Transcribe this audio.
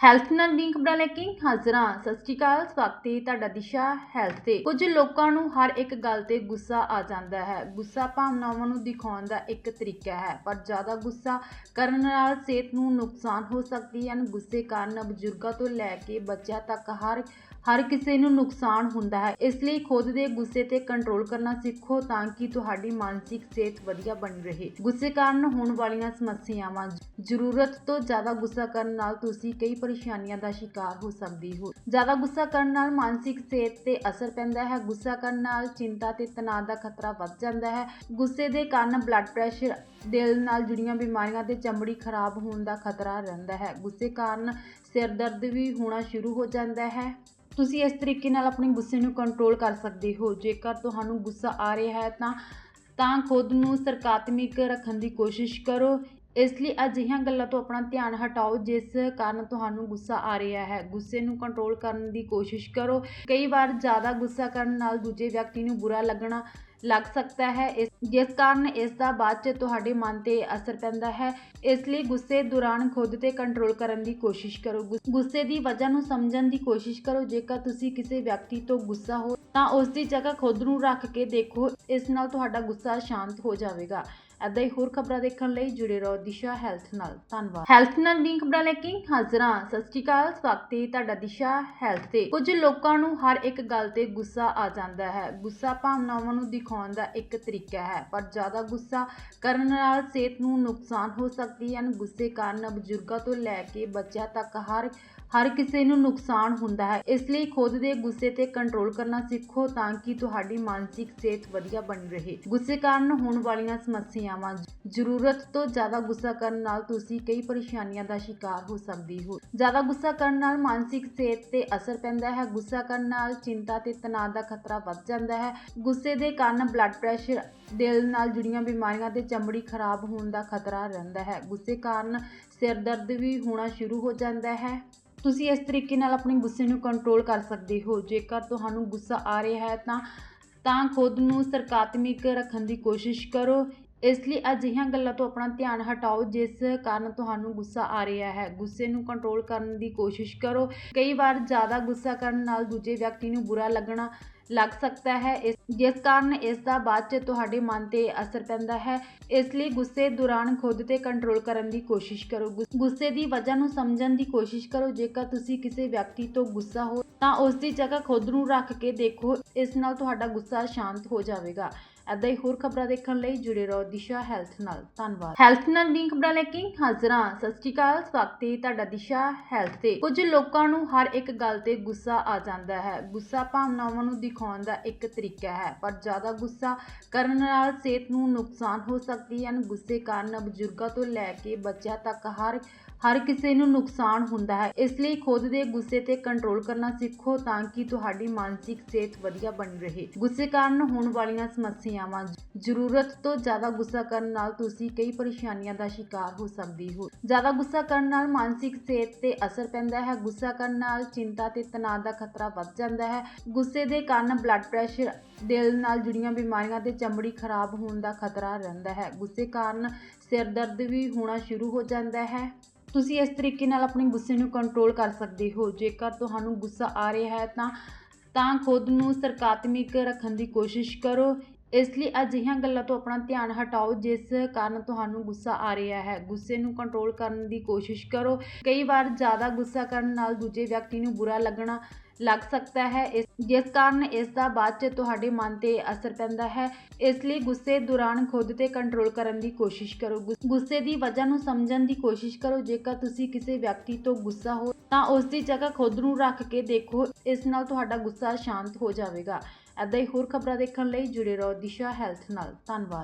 Health ਨਾਲ link ਖਬਰਾਂ ਲੈ ਕੇ ਹਾਜ਼ਰਾਂ ਸਤਿ ਸ਼੍ਰੀ ਅਕਾਲ, ਸਵਾਗਤ ਹੈ ਤੁਹਾਡਾ ਦਿਸ਼ਾ ਹੈਲਥ ਤੇ। ਕੁਝ ਲੋਕਾਂ ਨੂੰ ਹਰ ਇੱਕ ਗੱਲ ਤੇ ਗੁੱਸਾ ਆ ਜਾਂਦਾ ਹੈ। ਗੁੱਸਾ ਭਾਵਨਾਵਾਂ ਨੂੰ ਦਿਖਾਉਣ ਦਾ ਇੱਕ ਤਰੀਕਾ ਹੈ, ਪਰ ਜ਼ਿਆਦਾ ਗੁੱਸਾ ਕਰਨ ਨਾਲ ਸਿਹਤ ਨੂੰ ਨੁਕਸਾਨ ਹੋ ਸਕਦੀ ਹੈ। ਗੁੱਸੇ ਕਾਰਨ ਬਜ਼ੁਰਗਾਂ ਤੋਂ ਲੈ ਕੇ ਬੱਚਿਆਂ ਤੱਕ ਹਰ ਹਰ ਕਿਸੇ ਨੂੰ ਨੁਕਸਾਨ ਹੁੰਦਾ ਹੈ। ਇਸ ਲਈ ਖੁਦ ਦੇ ਗੁੱਸੇ ਤੇ ਕੰਟਰੋਲ ਕਰਨਾ ਸਿੱਖੋ ਤਾਂ ਕਿ ਤੁਹਾਡੀ ਮਾਨਸਿਕ ਸਿਹਤ ਵਧੀਆ ਬਣੀ ਰਹੇ। ਗੁੱਸੇ ਕਾਰਨ ਹੋਣ ਵਾਲੀਆਂ ਸਮੱਸਿਆਵਾਂ, ਜ਼ਰੂਰਤ ਤੋਂ ਜ਼ਿਆਦਾ ਗੁੱਸਾ ਕਰਨ ਨਾਲ ਤੁਸੀਂ ਕਈ ਪਰੇਸ਼ਾਨੀਆਂ ਦਾ ਸ਼ਿਕਾਰ ਹੋ ਸਕਦੇ ਹੋ। ਜ਼ਿਆਦਾ ਗੁੱਸਾ ਕਰਨ ਨਾਲ ਮਾਨਸਿਕ ਸਿਹਤ ਤੇ ਅਸਰ ਪੈਂਦਾ ਹੈ। ਗੁੱਸਾ ਕਰਨ ਨਾਲ ਚਿੰਤਾ ਤੇ ਤਣਾਅ ਦਾ ਖਤਰਾ ਵੱਧ ਜਾਂਦਾ ਹੈ। ਗੁੱਸੇ ਦੇ ਕਾਰਨ ਬਲੱਡ ਪ੍ਰੈਸ਼ਰ ਦਿਲ ਨਾਲ ਜੁੜੀਆਂ ਬਿਮਾਰੀਆਂ ਤੇ ਚਮੜੀ ਖਰਾਬ ਹੋਣ ਦਾ ਖਤਰਾ ਰਹਿੰਦਾ ਹੈ। ਗੁੱਸੇ ਕਾਰਨ ਸਿਰ ਦਰਦ ਵੀ ਹੋਣਾ ਸ਼ੁਰੂ ਹੋ ਜਾਂਦਾ ਹੈ। ਤੁਸੀਂ ਇਸ ਤਰੀਕੇ ਨਾਲ ਆਪਣੇ ਗੁੱਸੇ ਨੂੰ ਕੰਟਰੋਲ ਕਰ ਸਕਦੇ ਹੋ। ਜੇਕਰ ਤੁਹਾਨੂੰ ਗੁੱਸਾ ਆ ਰਿਹਾ ਹੈ ਤਾਂ ਤਾਂ ਖੁਦ ਨੂੰ ਸਰਕਾਤਮਿਕ ਰੱਖਣ ਦੀ ਕੋਸ਼ਿਸ਼ ਕਰੋ। ਇਸ ਲਈ ਅਜਿਹੀਆਂ ਗੱਲਾਂ ਤੋਂ ਆਪਣਾ ਧਿਆਨ ਹਟਾਓ, ਜਿਸ ਕਾਰਨ ਤੁਹਾਨੂੰ ਗੁੱਸਾ ਆ ਰਿਹਾ ਹੈ। ਗੁੱਸੇ ਨੂੰ ਕੰਟਰੋਲ ਕਰਨ ਦੀ ਕੋਸ਼ਿਸ਼ ਕਰੋ। ਕਈ ਵਾਰ ਜ਼ਿਆਦਾ ਗੁੱਸਾ ਕਰਨ ਨਾਲ ਦੂਜੇ ਵਿਅਕਤੀ ਨੂੰ ਬੁਰਾ ਲੱਗਣਾ ਲੱਗ ਸਕਦਾ ਹੈ। ਇਸ, ਜਿਸ ਕਾਰਨ ਇਸ ਦਾ ਬਾਅਦ ਚ ਤੁਹਾਡੇ ਮਨ ਤੇ ਅਸਰ ਪੈਂਦਾ ਹੈ। ਇਸ ਲਈ ਗੁੱਸੇ ਦੌਰਾਨ ਖੁਦ ਤੇ ਕੰਟਰੋਲ ਕਰਨ ਦੀ ਕੋਸ਼ਿਸ਼ ਕਰੋ। ਗੁ- ਗੁੱਸੇ ਦੀ ਵਜ੍ਹਾ ਨੂੰ ਸਮਝਣ ਦੀ ਕੋਸ਼ਿਸ਼ ਕਰੋ। ਜੇਕਰ ਤੁਸੀਂ ਕਿਸੇ ਵਿਅਕਤੀ ਤੋਂ ਗੁੱਸਾ ਹੋ, ਤਾਂ ਉਸ ਦੀ ਜਗ੍ਹਾ ਖੁਦ ਨੂੰ ਰੱਖ ਕੇ ਦੇਖੋ। ਇਸ ਨਾਲ ਤੁਹਾਡਾ ਗੁੱਸਾ ਸ਼ਾਂਤ ਹੋ ਜਾਵੇਗਾ। ਏਦਾਂ ਹੀ ਹੋਰ ਖਬਰਾਂ ਦੇਖਣ ਲਈ ਜੁੜੇ ਰਹੋ ਦਿਸ਼ਾ ਹੈਲਥ ਨਾਲ। ਧੰਨਵਾਦ। ਹੈਲਥ ਨਾਲ ਲਿੰਕ ਖਬਰਾਂ ਲੈ ਕੇ ਹਾਜ਼ਰਾਂ ਸਤਿ ਸ਼੍ਰੀ ਅਕਾਲ, ਸਵਾਗਤ ਹੈ ਤੁਹਾਡਾ ਦਿਸ਼ਾ ਹੈਲਥ ਤੇ। ਕੁਝ ਲੋਕਾਂ ਨੂੰ ਹਰ ਇੱਕ ਗੱਲ ਤੇ ਗੁੱਸਾ ਆ ਜਾਂਦਾ ਹੈ। ਗੁੱਸਾ ਭਾਵਨਾਵਾਂ ਨੂੰ ਦਿਖਾਉਣ ਦਾ ਇੱਕ ਤਰੀਕਾ ਹੈ, ਪਰ ਜ਼ਿਆਦਾ ਗੁੱਸਾ ਕਰਨ ਨਾਲ ਸਿਹਤ ਨੂੰ ਨੁਕਸਾਨ ਹੋ ਸਕਦੀ ਹੈ। ਗੁੱਸੇ ਕਾਰਨ ਬਜ਼ੁਰਗਾਂ ਤੋਂ ਲੈ ਕੇ ਬੱਚਿਆਂ ਤੱਕ ਹਰ ਹਰ ਕਿਸੇ ਨੂੰ ਨੁਕਸਾਨ ਹੁੰਦਾ ਹੈ। ਇਸ ਲਈ ਖੁਦ ਦੇ ਗੁੱਸੇ ਤੇ ਕੰਟਰੋਲ ਕਰਨਾ ਸਿੱਖੋ ਤਾਂ ਕਿ ਤੁਹਾਡੀ ਮਾਨਸਿਕ ਸਿਹਤ ਵਧੀਆ ਬਣੀ ਰਹੇ। ਗੁੱਸੇ ਕਾਰਨ ਹੋਣ ਵਾਲੀਆਂ ਸਮੱਸਿਆਵਾਂ, ਜ਼ਰੂਰਤ ਤੋਂ ਜ਼ਿਆਦਾ ਗੁੱਸਾ ਕਰਨ ਨਾਲ ਤੁਸੀਂ ਕਈ ਪਰੇਸ਼ਾਨੀਆਂ ਦਾ ਸ਼ਿਕਾਰ ਹੋ ਸਕਦੇ ਹੋ। ਜ਼ਿਆਦਾ ਗੁੱਸਾ ਕਰਨ ਨਾਲ ਮਾਨਸਿਕ ਸਿਹਤ ਤੇ ਅਸਰ ਪੈਂਦਾ ਹੈ। ਗੁੱਸਾ ਕਰਨ ਨਾਲ ਚਿੰਤਾ ਤੇ ਤਣਾਅ ਦਾ ਖਤਰਾ ਵੱਧ ਜਾਂਦਾ ਹੈ। ਗੁੱਸੇ ਦੇ ਕਾਰਨ ਬਲੱਡ ਪ੍ਰੈਸ਼ਰ ਦਿਲ ਨਾਲ ਜੁੜੀਆਂ ਬਿਮਾਰੀਆਂ ਤੇ ਚਮੜੀ ਖਰਾਬ ਹੋਣ ਦਾ ਖਤਰਾ ਰਹਿੰਦਾ ਹੈ। ਗੁੱਸੇ ਕਾਰਨ ਸਿਰ ਦਰਦ ਵੀ ਹੋਣਾ ਸ਼ੁਰੂ ਹੋ ਜਾਂਦਾ ਹੈ। ਤੁਸੀਂ ਇਸ ਤਰੀਕੇ ਨਾਲ ਆਪਣੇ ਗੁੱਸੇ ਨੂੰ ਕੰਟਰੋਲ ਕਰ ਸਕਦੇ ਹੋ। ਜੇਕਰ ਤੁਹਾਨੂੰ ਗੁੱਸਾ ਆ ਰਿਹਾ ਹੈ ਤਾਂ ਤਾਂ ਖੁਦ ਨੂੰ ਸਰਕਾਤਮਿਕ ਰੱਖਣ ਦੀ ਕੋਸ਼ਿਸ਼ ਕਰੋ। ਇਸ ਲਈ ਅਜਿਹੀਆਂ ਗੱਲਾਂ ਤੋਂ ਆਪਣਾ ਧਿਆਨ ਹਟਾਓ, ਜਿਸ ਕਾਰਨ ਤੁਹਾਨੂੰ ਗੁੱਸਾ ਆ ਰਿਹਾ ਹੈ। ਗੁੱਸੇ ਨੂੰ ਕੰਟਰੋਲ ਕਰਨ ਦੀ ਕੋਸ਼ਿਸ਼ ਕਰੋ। ਕਈ ਵਾਰ ਜ਼ਿਆਦਾ ਗੁੱਸਾ ਕਰਨ ਨਾਲ ਦੂਜੇ ਵਿਅਕਤੀ ਨੂੰ ਬੁਰਾ ਲੱਗਣਾ ਲੱਗ ਸਕਦਾ ਹੈ। ਇਸ, ਜਿਸ ਕਾਰਨ ਇਸ ਦਾ ਬਾਅਦ ਚ ਤੁਹਾਡੇ ਮਨ ਤੇ ਅਸਰ ਪੈਂਦਾ ਹੈ। ਇਸ ਲਈ ਗੁੱਸੇ ਦੌਰਾਨ ਖੁਦ ਤੇ ਕੰਟਰੋਲ ਕਰਨ ਦੀ ਕੋਸ਼ਿਸ਼ ਕਰੋ। ਗੁ- ਗੁੱਸੇ ਦੀ ਵਜ੍ਹਾ ਨੂੰ ਸਮਝਣ ਦੀ ਕੋਸ਼ਿਸ਼ ਕਰੋ। ਜੇਕਰ ਤੁਸੀਂ ਕਿਸੇ ਵਿਅਕਤੀ ਤੋਂ ਗੁੱਸਾ ਹੋ, ਤਾਂ ਉਸ ਦੀ ਜਗ੍ਹਾ ਖੁਦ ਨੂੰ ਰੱਖ ਕੇ ਦੇਖੋ। ਇਸ ਨਾਲ ਤੁਹਾਡਾ ਗੁੱਸਾ ਸ਼ਾਂਤ ਹੋ ਜਾਵੇਗਾ। ਏਦਾਂ ਹੀ ਹੋਰ ਖਬਰਾਂ ਦੇਖਣ ਲਈ ਜੁੜੇ ਰਹੋ ਦਿਸ਼ਾ ਹੈਲਥ ਨਾਲ। ਧੰਨਵਾਦ। ਹੈਲਥ ਨਾਲ ਲਿੰਕ ਖਬਰਾਂ ਲੈ ਕੇ ਹਾਜ਼ਰਾਂ ਸਤਿ ਸ਼੍ਰੀ ਅਕਾਲ, ਸਵਾਗਤ ਹੈ ਤੁਹਾਡਾ ਦਿਸ਼ਾ ਹੈਲਥ ਤੇ। ਕੁਝ ਲੋਕਾਂ ਨੂੰ ਹਰ ਇੱਕ ਗੱਲ ਤੇ ਗੁੱਸਾ ਆ ਜਾਂਦਾ ਹੈ। ਗੁੱਸਾ ਭਾਵਨਾਵਾਂ ਨੂੰ ਦਿਖਾਉਣ ਦਾ ਇੱਕ ਤਰੀਕਾ ਹੈ, ਪਰ ਜ਼ਿਆਦਾ ਗੁੱਸਾ ਕਰਨ ਨਾਲ ਸਿਹਤ ਨੂੰ ਨੁਕਸਾਨ ਹੋ ਸਕਦੀ ਹੈ। ਗੁੱਸੇ ਕਾਰਨ ਬਜ਼ੁਰਗਾਂ ਤੋਂ ਲੈ ਕੇ ਬੱਚਿਆਂ ਤੱਕ ਹਰ ਹਰ ਕਿਸੇ ਨੂੰ ਨੁਕਸਾਨ ਹੁੰਦਾ ਹੈ। ਇਸ ਲਈ ਖੁਦ ਦੇ ਗੁੱਸੇ ਤੇ ਕੰਟਰੋਲ ਕਰਨਾ ਸਿੱਖੋ ਤਾਂ ਕਿ ਤੁਹਾਡੀ ਮਾਨਸਿਕ ਸਿਹਤ ਵਧੀਆ ਬਣੀ ਰਹੇ। ਗੁੱਸੇ ਕਾਰਨ ਹੋਣ ਵਾਲੀਆਂ ਸਮੱਸਿਆਵਾਂ ਜ਼ਰੂਰਤ ਤੋਂ ਜ਼ਿਆਦਾ ਗੁੱਸਾ ਕਰਨ ਨਾਲ ਤੁਸੀਂ ਕਈ ਪਰੇਸ਼ਾਨੀਆਂ ਦਾ ਸ਼ਿਕਾਰ ਹੋ ਸਕਦੇ ਹੋ। ਜ਼ਿਆਦਾ ਗੁੱਸਾ ਕਰਨ ਨਾਲ ਮਾਨਸਿਕ ਸਿਹਤ ਤੇ ਅਸਰ ਪੈਂਦਾ ਹੈ। ਗੁੱਸਾ ਕਰਨ ਨਾਲ ਚਿੰਤਾ ਤੇ ਤਣਾਅ ਦਾ ਖਤਰਾ ਵੱਧ ਜਾਂਦਾ ਹੈ। ਗੁੱਸੇ ਦੇ ਕਾਰਨ ਬਲੱਡ ਪ੍ਰੈਸ਼ਰ ਦਿਲ ਨਾਲ ਜੁੜੀਆਂ ਬਿਮਾਰੀਆਂ ਤੇ ਚਮੜੀ ਖਰਾਬ ਹੋਣ ਦਾ ਖਤਰਾ ਰਹਿੰਦਾ ਹੈ। ਗੁੱਸੇ ਕਾਰਨ ਸਿਰ ਦਰਦ ਵੀ ਹੋਣਾ ਸ਼ੁਰੂ ਹੋ ਜਾਂਦਾ ਹੈ। ਤੁਸੀਂ ਇਸ ਤਰੀਕੇ ਨਾਲ ਆਪਣੇ ਗੁੱਸੇ ਨੂੰ ਕੰਟਰੋਲ ਕਰ ਸਕਦੇ ਹੋ। ਜੇਕਰ ਤੁਹਾਨੂੰ ਗੁੱਸਾ ਆ ਰਿਹਾ ਹੈ ਤਾਂ ਤਾਂ ਖੁਦ ਨੂੰ ਸਰਕਾਤਮਿਕ ਰੱਖਣ ਦੀ ਕੋਸ਼ਿਸ਼ ਕਰੋ। ਇਸ ਲਈ ਅਜਿਹੀਆਂ ਗੱਲਾਂ ਤੋਂ ਆਪਣਾ ਧਿਆਨ ਹਟਾਓ, ਜਿਸ ਕਾਰਨ ਤੁਹਾਨੂੰ ਗੁੱਸਾ ਆ ਰਿਹਾ ਹੈ। ਗੁੱਸੇ ਨੂੰ ਕੰਟਰੋਲ ਕਰਨ ਦੀ ਕੋਸ਼ਿਸ਼ ਕਰੋ। ਕਈ ਵਾਰ ਜ਼ਿਆਦਾ ਗੁੱਸਾ ਕਰਨ ਨਾਲ ਦੂਜੇ ਵਿਅਕਤੀ ਨੂੰ ਬੁਰਾ ਲੱਗਣਾ ਲੱਗ ਸਕਦਾ ਹੈ। ਇਸ, ਜਿਸ ਕਾਰਨ ਇਸ ਦਾ ਬਾਅਦ ਚ ਤੁਹਾਡੇ ਮਨ ਤੇ ਅਸਰ ਪੈਂਦਾ ਹੈ। ਇਸ ਲਈ ਗੁੱਸੇ ਦੌਰਾਨ ਖੁਦ ਤੇ ਕੰਟਰੋਲ ਕਰਨ ਦੀ ਕੋਸ਼ਿਸ਼ ਕਰੋ। ਗੁ- ਗੁੱਸੇ ਦੀ ਵਜ੍ਹਾ ਨੂੰ ਸਮਝਣ ਦੀ ਕੋਸ਼ਿਸ਼ ਕਰੋ। ਜੇਕਰ ਤੁਸੀਂ ਕਿਸੇ ਵਿਅਕਤੀ ਤੋਂ ਗੁੱਸਾ ਹੋ, ਤਾਂ ਉਸ ਦੀ ਜਗ੍ਹਾ ਖੁਦ ਨੂੰ ਰੱਖ ਕੇ ਦੇਖੋ। ਇਸ ਨਾਲ ਤੁਹਾਡਾ ਗੁੱਸਾ ਸ਼ਾਂਤ ਹੋ ਜਾਵੇਗਾ। ਏਦਾਂ ਹੀ ਹੋਰ ਖਬਰਾਂ ਦੇਖਣ ਲਈ ਜੁੜੇ ਰਹੋ ਦਿਸ਼ਾ ਹੈਲਥ ਨਾਲ। ਧੰਨਵਾਦ।